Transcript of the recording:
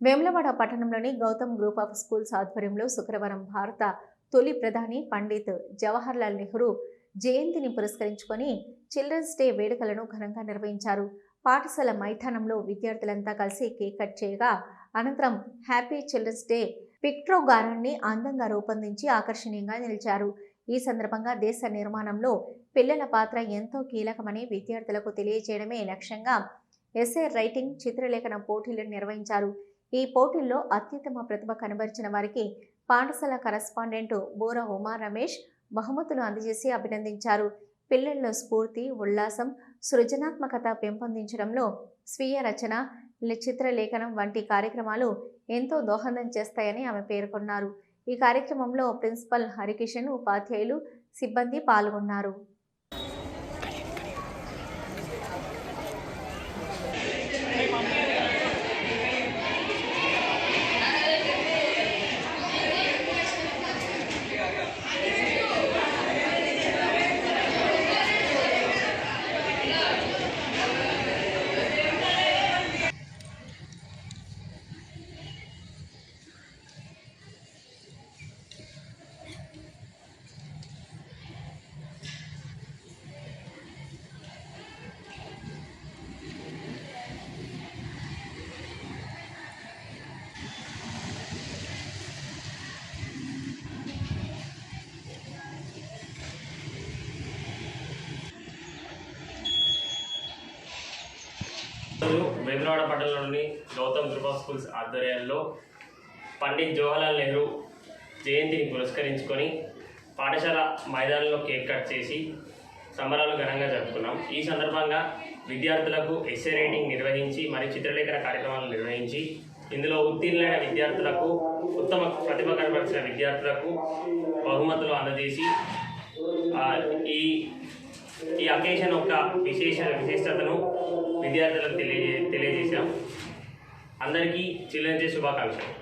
వేములవాడ పట్టణంలోని Gautam group of schools ఆధ్వర్యంలో శుక్రవారం భారత తొలి ప్రధాని పండిత్ జవహర్లాల్ నెహ్రూ జయంతిని పురస్కరించుకొని చిల్డ్రన్స్ డే వేడుకలను ఘనంగా నిర్వహించారు. పాఠశాల మైదానంలో విద్యార్థులంతా కలిసి కేక్ కట్ చేయగా అనంతరం హ్యాపీ చిల్డ్రన్స్ డే పిక్ట్రోగారాన్ని అందంగా రూపొందించి ఆకర్షణీయంగా నిలిచారు. ఈ సందర్భంగా దేశ నిర్మాణంలో పిల్లల పాత్ర ఎంతో కీలకమని విద్యార్థులకు తెలియజేయడమే లక్ష్యంగా ఎస్ఏ రైటింగ్ చిత్రలేఖన పోటీలను నిర్వహించారు. ఈ పోటీల్లో అత్యుత్తమ ప్రతిభ కనబరిచిన వారికి పాఠశాల కరస్పాండెంట్ బోర ఉమా రమేష్ బహుమతులు అందజేసి అభినందించారు. పిల్లల్లో స్ఫూర్తి ఉల్లాసం సృజనాత్మకత పెంపొందించడంలో స్వీయ రచన చిత్రలేఖనం వంటి కార్యక్రమాలు ఎంతో దోహదం చేస్తాయని ఆమె పేర్కొన్నారు. ఈ కార్యక్రమంలో ప్రిన్సిపల్ హరికిషన్ ఉపాధ్యాయులు సిబ్బంది పాల్గొన్నారు. వేములవాడ పట్టణంలోని గౌతమ్ త్రిపా స్కూల్స్ ఆధ్వర్యంలో పండిత్ జవహర్లాల్ నెహ్రూ జయంతిని పురస్కరించుకొని పాఠశాల మైదానంలో కేక్ కట్ చేసి సంబరాలు ఘనంగా జరుపుకున్నాం. ఈ సందర్భంగా విద్యార్థులకు ఎస్ఏ రైటింగ్ నిర్వహించి మరియు చిత్రలేఖన కార్యక్రమాలు నిర్వహించి ఇందులో ఉత్తీర్ణులైన విద్యార్థులకు ఉత్తమ ప్రతిభ కనపరిచిన విద్యార్థులకు బహుమతులు అందజేసి ఈ ఈ అకేషన్ యొక్క విశేష విశిష్టతను విద్యార్థులకు తెలియజే తెలియజేశాం. అందరికీ చిల్డ్రన్స్ డే శుభాకాంక్షలు.